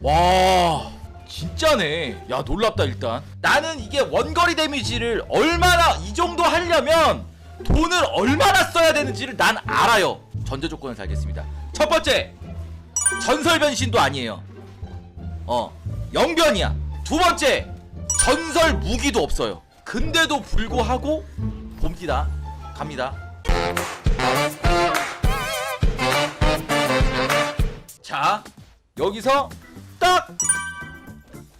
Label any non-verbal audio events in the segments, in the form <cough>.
와 진짜네. 야 놀랍다 일단. 나는 이게 원거리 데미지를 얼마나 이 정도 하려면 돈을 얼마나 써야 되는지를 난 알아요. 전제 조건을 달겠습니다. 첫 번째 전설 변신도 아니에요. 어 영변이야. 두 번째 전설 무기도 없어요. 근데도 불구하고 봅니다. 갑니다. 자 여기서 딱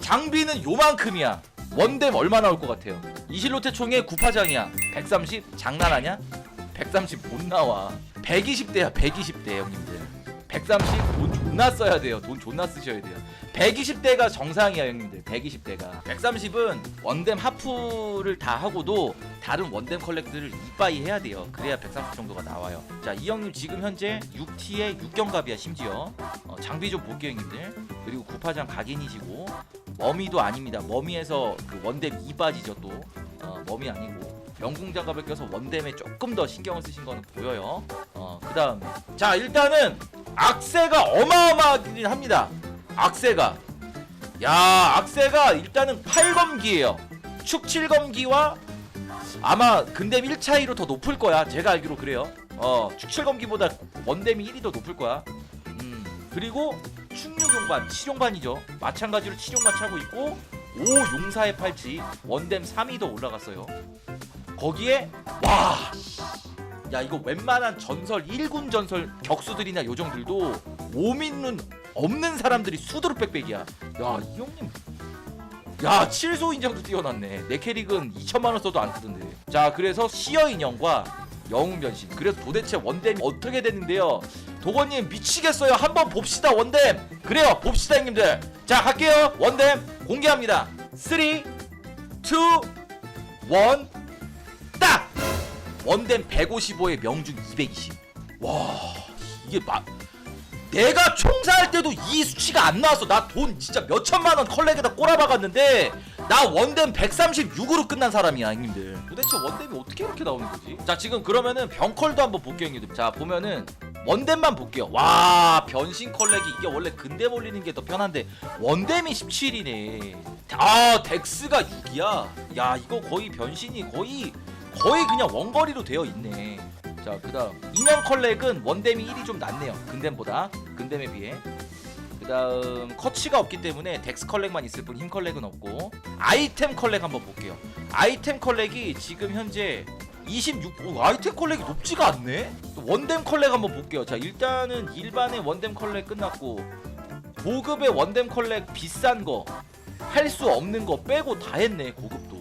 장비는 요만큼이야. 원뎀 얼마 나올 것 같아요? 이실로테 총의 구파장이야. 130 장난하냐? 130 못 나와. 120대야 120대 형님들 130 돈 존나 써야 돼요. 돈 존나 쓰셔야 돼요. 120대가 정상이야 형님들. 120대가. 130은 원뎀 하프를 다 하고도 다른 원뎀 컬렉트를 이빠이 해야 돼요. 그래야 130 정도가 나와요. 자 이 형님 지금 현재 6T에 6경갑이야 심지어. 어, 장비 좀 볼게요 형님들. 그리고 구파장 각인이시고. 머미도 아닙니다. 머미에서 그 원뎀 2 빠지죠 또. 어, 머미 아니고. 영궁 장갑을 껴서 원뎀에 조금 더 신경을 쓰신 거는 보여요. 어, 그 다음에 자 일단은 악세가 어마어마하긴 합니다. 악세가. 야 악세가 일단은 8검기예요. 축 7검기와 아마 근뎀 1차이로 더 높을 거야. 제가 알기로 그래요. 어 축 7검기보다 원뎀이 1이 더 높을 거야. 음 그리고 충류용반 7용반이죠. 마찬가지로 7용반 차고 있고 5 용사의 팔찌 원뎀 3이 더 올라갔어요. 거기에 와 야 이거 웬만한 전설 1군 전설 격수들이나 요정들도 오민눈 없는 사람들이 수두룩 빽빽이야. 야 이 형님. 야 칠소 인장도 띄워놨네. 내 캐릭은 2천만 원 써도 안 쓰던데. 자 그래서 시어 인형과 영웅 변신. 그래서 도대체 원뎀이 어떻게 됐는데요? 도건님 미치겠어요. 한번 봅시다 원뎀 그래요 봅시다 형님들. 자 갈게요. 원뎀 공개합니다. 3 2 1 딱! 원뎀 155에 명중 220. 와, 이게 막 내가 총사할 때도 이 수치가 안 나왔어. 나 돈 진짜 몇 천만 원 컬렉에다 꼬라박았는데 나 원뎀 136으로 끝난 사람이야, 형님들. 도대체 원뎀이 어떻게 이렇게 나오는 거지? 자, 지금 그러면은 병컬도 한번 볼게요, 형님들. 자, 보면은 원뎀만 볼게요. 와, 변신 컬렉이 이게 원래 근데 몰리는 게 더 편한데 원뎀이 17이네. 아, 덱스가 6이야. 야, 이거 거의 변신이 거의 거의 그냥 원거리로 되어 있네. 자, 그다음 인형 컬렉은 원뎀이 1이 좀 낫네요. 근뎀보다 근뎀에 비해. 그다음 커치가 없기 때문에 덱스 컬렉만 있을 뿐 힘 컬렉은 없고 아이템 컬렉 한번 볼게요. 아이템 컬렉이 지금 현재 26 오, 아이템 컬렉이 높지가 않네. 또 원뎀 컬렉 한번 볼게요. 자, 일단은 일반의 원뎀 컬렉 끝났고 고급의 원뎀 컬렉 비싼 거 할 수 없는 거 빼고 다 했네 고급도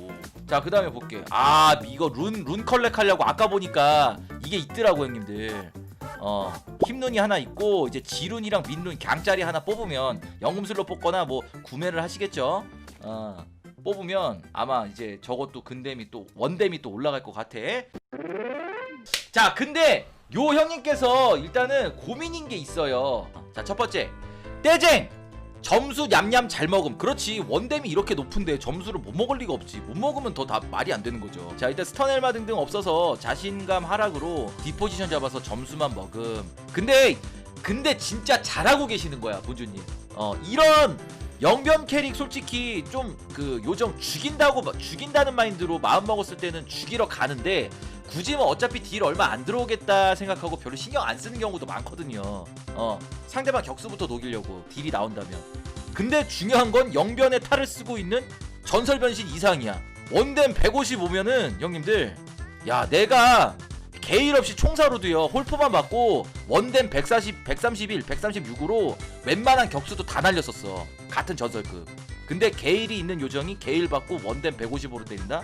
자 그 다음에 볼게. 아 이거 룬 룬 컬렉 하려고 아까 보니까 이게 있더라고 형님들. 어 힘룬이 하나 있고 이제 지룬이랑 민룬 강짜리 하나 뽑으면 영금술로 뽑거나 뭐 구매를 하시겠죠? 어 뽑으면 아마 이제 저것도 근댐이 또 원댐이 또 올라갈 것 같아. 자 근데 요 형님께서 일단은 고민인 게 있어요. 자 첫 번째. 떼쟁 점수 냠냠 잘 먹음. 그렇지 원뎀이 이렇게 높은데 점수를 못 먹을 리가 없지. 못 먹으면 더 다 말이 안 되는 거죠. 자 일단 스턴엘마 등등 없어서 자신감 하락으로 디포지션 잡아서 점수만 먹음. 근데 근데 진짜 잘하고 계시는 거야 본주님. 어 이런 영변 캐릭 솔직히 좀 그 요정 죽인다고 마- 죽인다는 마인드로 마음 먹었을 때는 죽이러 가는데 굳이 뭐 어차피 딜 얼마 안 들어오겠다 생각하고 별로 신경 안 쓰는 경우도 많거든요. 어 상대방 격수부터 녹이려고 딜이 나온다면. 근데 중요한 건 영변의 탈을 쓰고 있는 전설 변신 이상이야. 원뎀 155면은 형님들 야 내가 게일 없이 총사로도요 홀포만 받고 원뎀 140, 131, 136으로 웬만한 격수도 다 날렸었어 같은 전설급 근데 게일이 있는 요정이 게일 받고 원뎀 155로 때린다?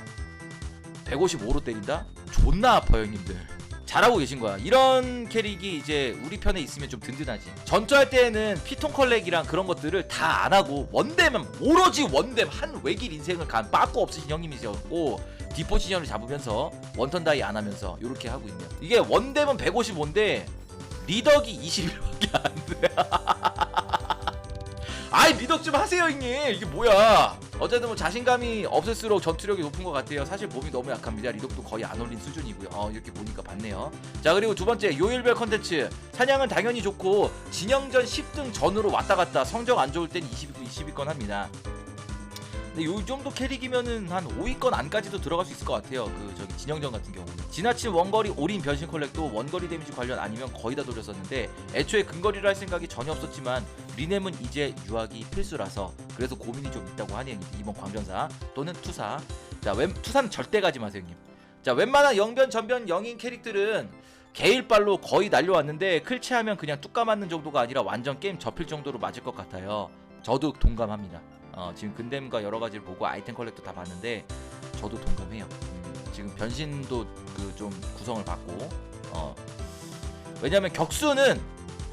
155로 때린다? 존나 아파요 형님들. 잘하고 계신 거야. 이런 캐릭이 이제 우리 편에 있으면 좀 든든하지. 전투할 때에는 피통 컬렉이랑 그런 것들을 다 안 하고 원뎀은 오로지 원뎀 한 외길 인생을 간 빠꾸 없으신 형님이셨고 디포지션을 잡으면서 원턴 다이 안 하면서 이렇게 하고 있네요. 이게 원뎀은 155인데 리덕이 21밖에 안 돼. <laughs> 아이 리덕 좀 하세요 형님. 이게 뭐야 어쨌든 뭐 자신감이 없을수록 전투력이 높은 것 같아요. 사실 몸이 너무 약합니다. 리덕도 거의 안 올린 수준이고요. 어, 이렇게 보니까 맞네요. 자 그리고 두 번째 요일별 컨텐츠 사냥은 당연히 좋고 진영전 10등 전으로 왔다 갔다 성적 안 좋을 땐 20위권 20위권 합니다. 근데 요 정도 캐릭이면은 한 5위권 안까지도 들어갈 수 있을 것 같아요. 그 저기 진영전 같은 경우는 지나친 원거리 올인 변신 컬렉도 원거리 데미지 관련 아니면 거의 다 돌렸었는데 애초에 근거리를 할 생각이 전혀 없었지만 리넴은 이제 유학이 필수라서 그래서 고민이 좀 있다고 하네요. 이번 광전사 또는 투사. 자, 웬 투사는 절대 가지 마세요, 형님. 자, 웬만한 영변 전변 영인 캐릭들은 게일발로 거의 날려왔는데 클체하면 그냥 뚝 까맞는 정도가 아니라 완전 게임 접힐 정도로 맞을 것 같아요. 저도 동감합니다. 어, 지금 근댐과 여러 가지를 보고 아이템 컬렉터 다 봤는데 저도 동감해요. 음, 지금 변신도 그 좀 구성을 받고 어, 왜냐면 격수는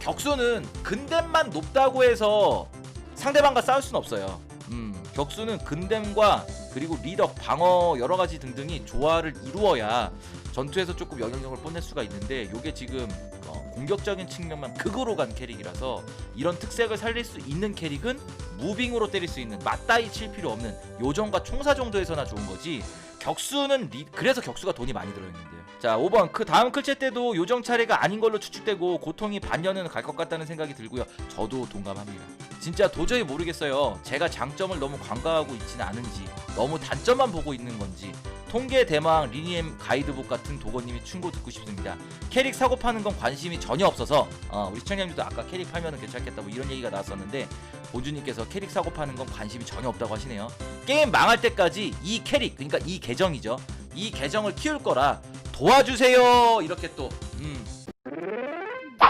격수는 근댐만 높다고 해서 상대방과 싸울 수는 없어요. 음, 격수는 근댐과 그리고 리덕, 방어 여러 가지 등등이 조화를 이루어야 전투에서 조금 영향력을 뽐낼 수가 있는데 요게 지금 어, 공격적인 측면만 극으로 간 캐릭이라서 이런 특색을 살릴 수 있는 캐릭은 무빙으로 때릴 수 있는 맞다이 칠 필요 없는 요정과 총사 정도에서나 좋은 거지. 격수는 리... 그래서 격수가 돈이 많이 들어있는데요. 자 5번. 그 다음 클체 때도 요정 차례가 아닌 걸로 추측되고 고통이 반년은 갈 것 같다는 생각이 들고요. 저도 동감합니다. 진짜 도저히 모르겠어요. 제가 장점을 너무 관가하고 있지는 않은지 너무 단점만 보고 있는 건지 통계 대망 리니엠 가이드북 같은 도건님이 충고 듣고 싶습니다. 캐릭 사고 파는 건 관심이 전혀 없어서 어, 우리 시청자님도 아까 캐릭 팔면은 괜찮겠다 뭐 이런 얘기가 나왔었는데 본주님께서 캐릭 사고 파는 건 관심이 전혀 없다고 하시네요. 게임 망할 때까지 이 캐릭 그러니까 이 계정이죠. 이 계정을 키울 거라 도와주세요! 이렇게 또 음.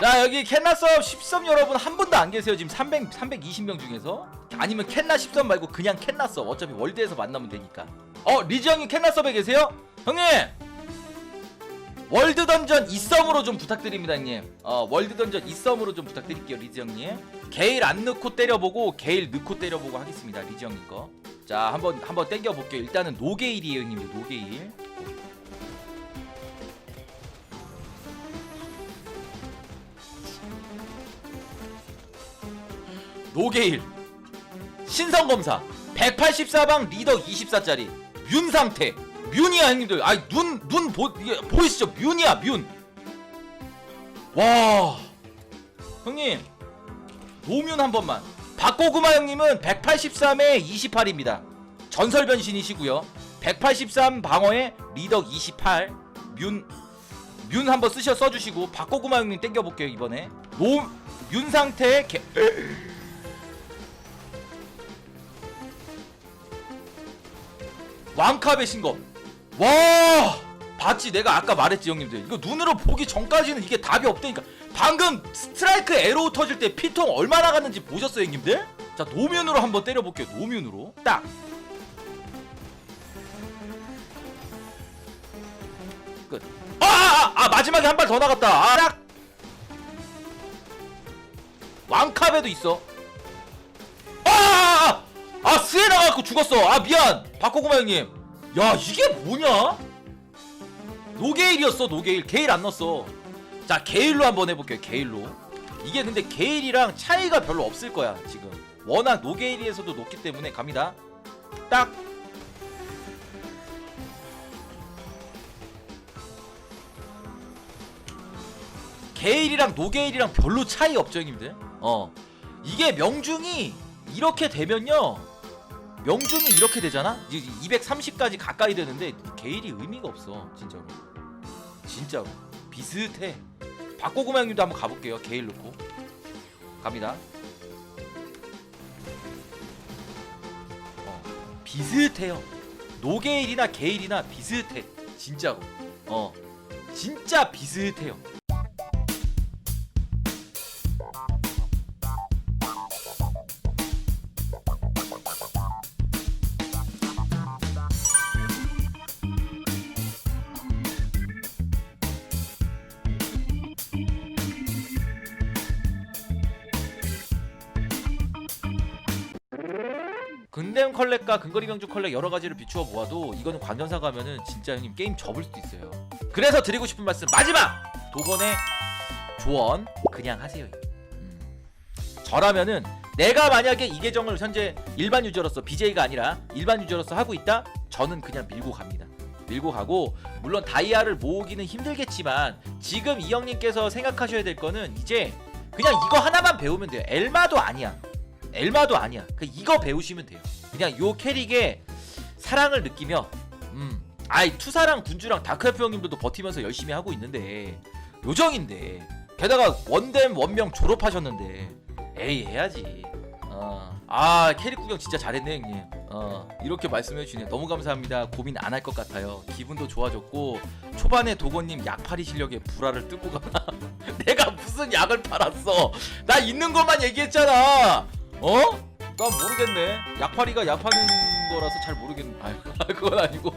자 여기 캔나 수업 10섭 여러분 한 분도 안 계세요. 지금 300, 320명 중에서? 아니면 캔나 10섭 말고 그냥 캔나 수업. 어차피 월드에서 만나면 되니까 어 리즈 형님 캔나 수업에 계세요? 형님! 월드 던전 2썸으로 좀 부탁드립니다 형님. 어 월드 던전 2썸으로 좀 부탁드릴게요 리즈 형님. 게일 안 넣고 때려보고 게일 넣고 때려보고 하겠습니다 리즈 형님 거자 한번 한번 땡겨볼게요. 일단은 노게일이에요 형님 노게일. 노게일. 신성검사. 184방 리더 24짜리 뮨상태. 뮨이야 형님들 아이 눈눈 보, 이게 보이시죠? 뮨이야 뮨 와. 형님 노뮨 한 번만. 박고구마 형님은 183에 28입니다. 전설 변신이시고요. 183 방어에 리더 28 뮨, 뮨 한번 쓰셔 써주시고 박고구마 형님 땡겨볼게요 이번에. 노 뮨상태의 개... 왕캅의 신검 와 봤지 내가 아까 말했지 형님들 이거 눈으로 보기 전까지는 이게 답이 없다니까 방금 스트라이크 에로우 터질 때 피통 얼마나 갔는지 보셨어요 형님들? 자 노면으로 한번 때려볼게요 노면으로 딱 끝. 아, 아, 아, 아 마지막에 한 발 더 나갔다. 아, 딱. 왕캅에도 있어. 스에 나가고 죽었어. 아 미안. 박고구마 형님. 야 이게 뭐냐? 노게일이었어 노게일. 게일 안 넣었어. 자 게일로 한번 해볼게요. 게일로. 이게 근데 게일이랑 차이가 별로 없을 거야 지금. 워낙 노게일에서도 높기 때문에 갑니다. 딱. 게일이랑 노게일이랑 별로 차이 없죠 형님들 어 이게 명중이 이렇게 되면요 명중이 이렇게 되잖아? 230까지 가까이 되는데 게일이 의미가 없어 진짜로. 진짜로. 비슷해. 박고구마 형님도 한번 가볼게요 게일 놓고. 갑니다. 어 비슷해요. 노게일이나 게일이나 비슷해 진짜로. 어 진짜 비슷해요 근댐 컬렉과 근거리 명중 컬렉 여러 가지를 비추어 보아도 이거는 관전사 가면은 진짜 형님 게임 접을 수도 있어요. 그래서 드리고 싶은 말씀 마지막 도건의 조언 그냥 하세요. 음. 저라면은 내가 만약에 이 계정을 현재 일반 유저로서 BJ가 아니라 일반 유저로서 하고 있다? 저는 그냥 밀고 갑니다. 밀고 가고 물론 다이아를 모으기는 힘들겠지만 지금 이 형님께서 생각하셔야 될 거는 이제 그냥 이거 하나만 배우면 돼요. 엘마도 아니야. 엘마도 아니야. 그 이거 배우시면 돼요. 그냥 요 캐릭에 사랑을 느끼며 음. 아이 투사랑 군주랑 다크엘프 형님들도 버티면서 열심히 하고 있는데 요정인데 게다가 원댐 원명 졸업하셨는데 에이 해야지. 어. 아 캐릭 구경 진짜 잘했네 형님. 어 이렇게 말씀해 주시네 너무 감사합니다. 고민 안 할 것 같아요. 기분도 좋아졌고 초반에 도건님 약팔이 실력에 불화를 뜯고 가나. <laughs> 내가 무슨 약을 팔았어? 나 있는 것만 얘기했잖아. 어? 난 모르겠네. 약팔이가 약파는 거라서 잘 모르겠네. 아 <laughs> 그건 아니고